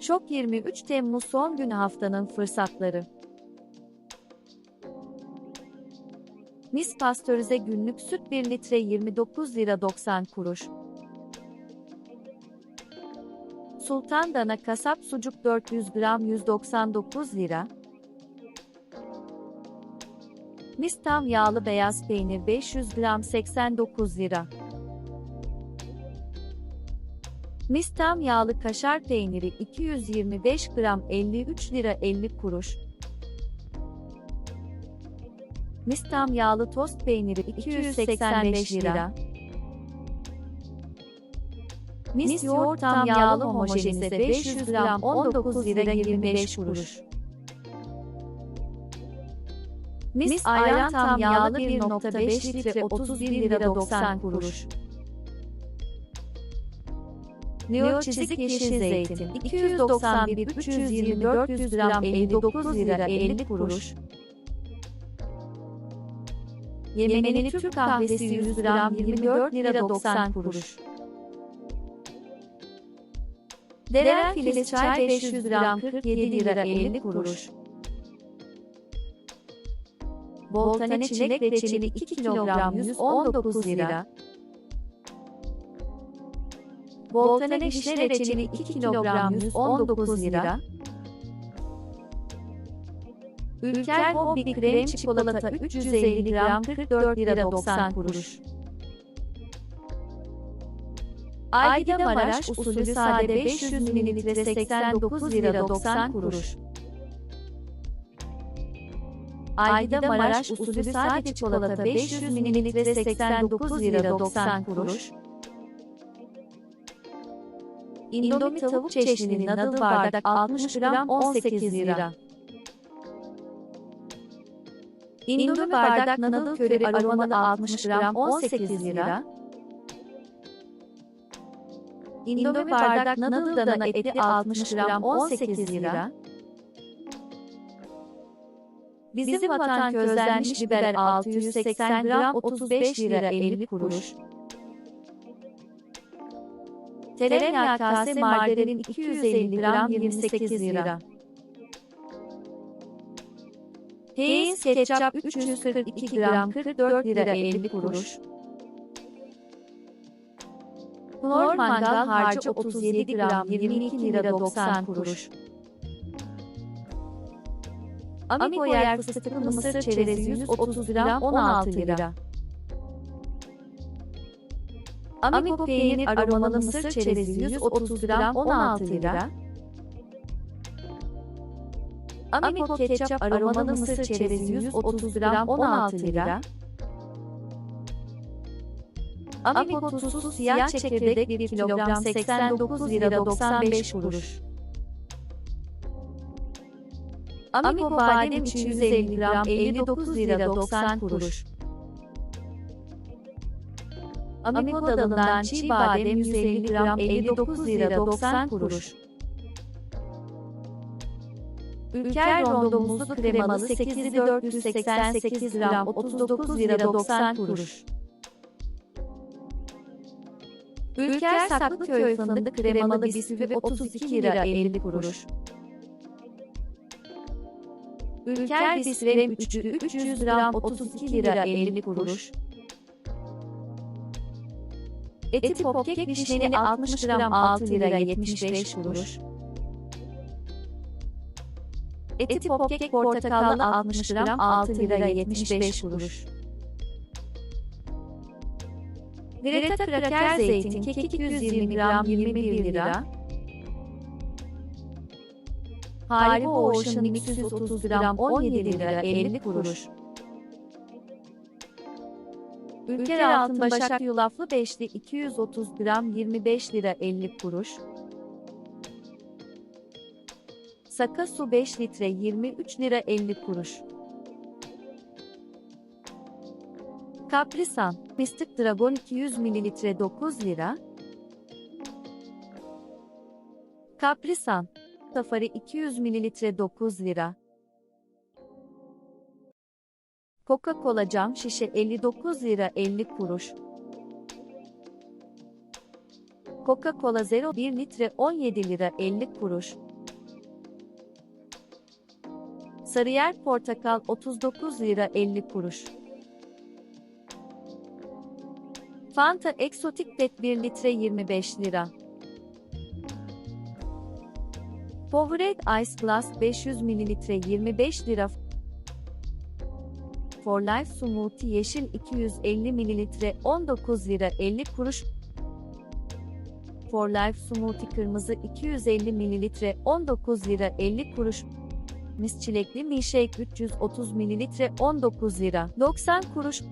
Şok 23 Temmuz son gün haftanın fırsatları. Mis pastörize günlük süt 1 litre 29 lira 90 kuruş. Sultan Dana kasap sucuk 400 gram 199 lira. Mis tam yağlı beyaz peynir 500 gram 89 lira. Mis tam yağlı kaşar peyniri 225 gram 53 lira 50 kuruş. Mis tam yağlı tost peyniri 285 lira. Mis yoğurt tam yağlı homojenize 500 gram 19 lira 25 kuruş. Mis ayran tam yağlı 1.5 litre 31 lira 90 kuruş. Leo çizik yeşil zeytin 291 320 400 gram 59 lira 50 kuruş. Yemeneli Türk kahvesi 100 gram 24 lira 90 kuruş. Deren filiz çay 500 gram 47 lira 50 kuruş. Boltane çilek reçeli 2 kilogram 119 lira. Boltane vişne reçeli 2 kilogram 119 lira. Ülker Hobby krem çikolata 350 gram 44 lira 90 kuruş. Aygida Maraş usulü sade 500 ml 89 lira 90 kuruş. Aygida Maraş usulü sade çikolata 500 ml 89 lira 90 kuruş. Indomie tavuk çeşnili nadıl bardak 60 gram 18 lira. Indomie bardak nadıl köri aromalı 60 gram 18 lira. Indomie bardak nadıl dana etli 60 gram 18 lira. Bizim vatan közlenmiş biber 680 gram 35 lira 50 kuruş. Tereyağı kase margarin 250 gram 28 lira. Heinz ketçap 342 gram 44 lira 50 kuruş. Flor mangal harcı 37 gram 22 lira 90 kuruş. Amigo yer fıstıklı mısır çerezi 130 gram 16 lira. Amigo peynir aromalı mısır çerezi 130 gram 16 lira. Amigo ketçap aromalı mısır çerezi 130 gram 16 lira. Amigo tuzsuz siyah çekirdek 1 kilogram 89 lira 95 kuruş. Amigo badem 250 gram 59 lira 90 kuruş. Amigo dalından çiğ badem 150 gram 59 lira 90 kuruş. Ülker rondo muzlu kremalı 8'li 488 gram 39 lira 90 kuruş. Ülker Saklıköy fındık kremalı bisküvi 32 lira 50 kuruş. Ülker bisküvi üçlü 300 gram 32 lira 50 kuruş. Eti popkek vişneli 60 gram 6 lira 75 kuruş. Eti popkek portakallı 60 gram 6 lira 75 kuruş. Greta kraker zeytin kekik 120 gram 21 lira. Haribo Ocean Mix 130 gram 17 lira 50 kuruş. Ülker Altın Başak Yulaflı Beşli 230 gram 25 lira 50 kuruş. Saka su 5 litre 23 lira 50 kuruş. Kaprisan, Mystic Dragon 200 ml 9 lira. Kaprisan, Safari 200 ml 9 lira. Coca-Cola cam şişe 59 lira 50 kuruş. Coca-Cola 0,1 litre 17 lira 50 kuruş. Sarıyer portakal 39 lira 50 kuruş. Fanta Exotic Pet 1 litre 25 lira. Powerade Ice Glass 500 ml 25 lira. For Life Smoothie Yeşil 250 ml 19 lira 50 kuruş. For Life Smoothie Kırmızı 250 ml 19 lira 50 kuruş. Mis Çilekli Milkshake 330 ml 19 lira 90 kuruş.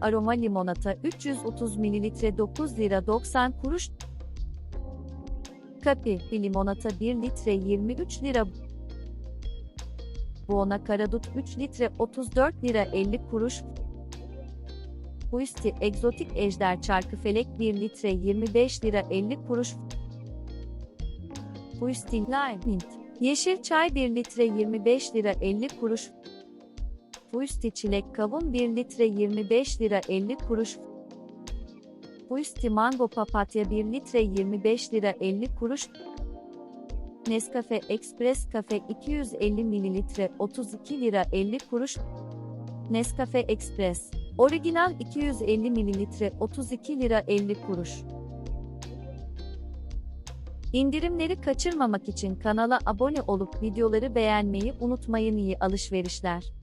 Aroma Limonata 330 ml 9 lira 90 kuruş. Kapi limonata 1 litre 23 lira. Buona Karadut 3 litre 34 lira 50 kuruş. Huisti Egzotik Ejder Çarkıfelek 1 litre 25 lira 50 kuruş. Huisti Lime Mint Yeşil Çay 1 litre 25 lira 50 kuruş. Fuisti Çilek Kavun 1 litre 25 lira 50 kuruş. Fuisti Mango Papatya 1 litre 25 lira 50 kuruş. Nescafe Express Cafe 250 ml 32 lira 50 kuruş. Nescafe Express Original 250 ml 32 lira 50 kuruş. İndirimleri kaçırmamak için kanala abone olup videoları beğenmeyi unutmayın iyi alışverişler.